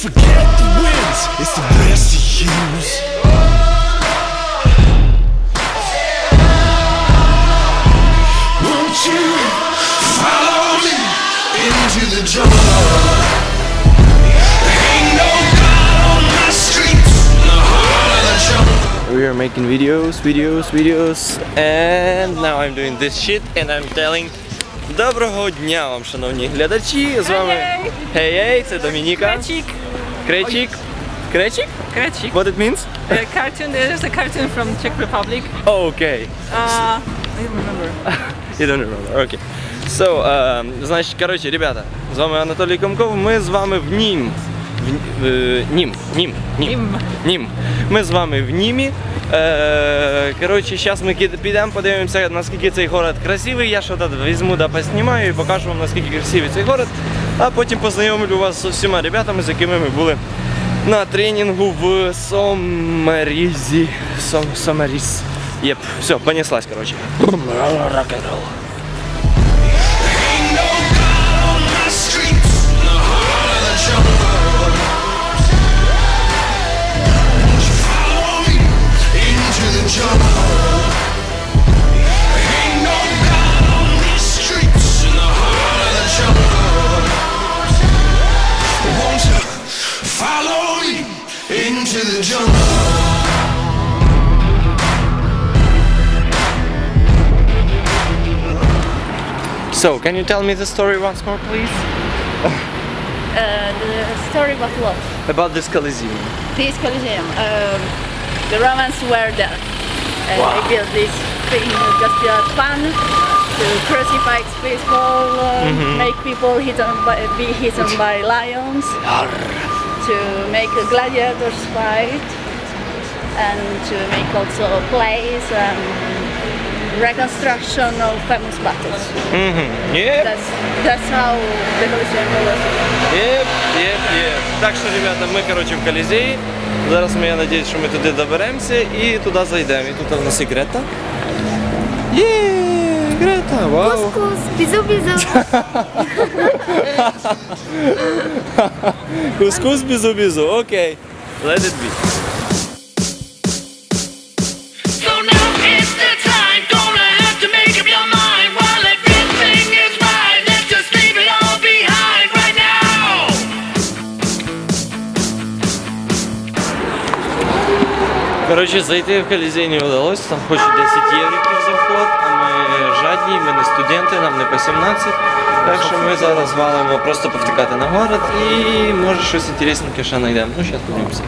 forget the wins, it's the rest you use. Won't you follow me into the jungle? Ain't no God on my streets, in the heart of the jungle. We are making videos, videos, videos, and now I'm doing this shit and I'm telling Доброго дня вам, шановні глядачі! З вами Гей Гей, це Домініка. Кречик. Кречик? Кречик. What it means? A cartoon. There's a cartoon from Czech Republic. Okay. Uh, I don't remember. You don't remember, окей. So, е, значить, коротше, ребята, з вами Анатолій Комков, ми з вами в Нім. В, е, Нім, Нім, Нім. Нім. Ми з вами в Німі. Е, коротше, зараз ми підемо, подивимося, наскільки цей город красивий. Я що тут візьму да поснімаю і покажу вам, наскільки красивий цей город. А потім познайомлю вас з усіма ребятами, з якими ми були на тренінгу в Сомерізі. Сом, Сомеріз. Єп, все, понеслась, коротше. Рок-н-ролл. Ain't no So, can you tell me the story once more, please? Uh, the story about what? About this Coliseum. This Colosseum. Um, the Romans were there. And they built this thing just to for fun to crucify people, uh, make people hidden by, be hidden by lions, to make a gladiators fight, and to make also plays and reconstruction of famous battles. Mm-hmm. Yep, That's that's how the Colosseum was. yep, yep, yep. Так що, ребята, ми, коротше, в Колізеї. Зараз ми, я надіюсь, що ми туди доберемося і туди зайдемо. І тут у нас і Грета. Є, Грета, вау. Кускус, бізу-бізу. Кускус бізу-бізу, окей. Let it be. Коротше, зайти в Колізей не вдалося, там хочуть 10 євриків за вход, а ми жадні, ми не студенти, нам не по 17. Так що ми зараз валимо просто повтикати на город і може щось інтересненьке ще знайдемо. Ну, зараз подивимося.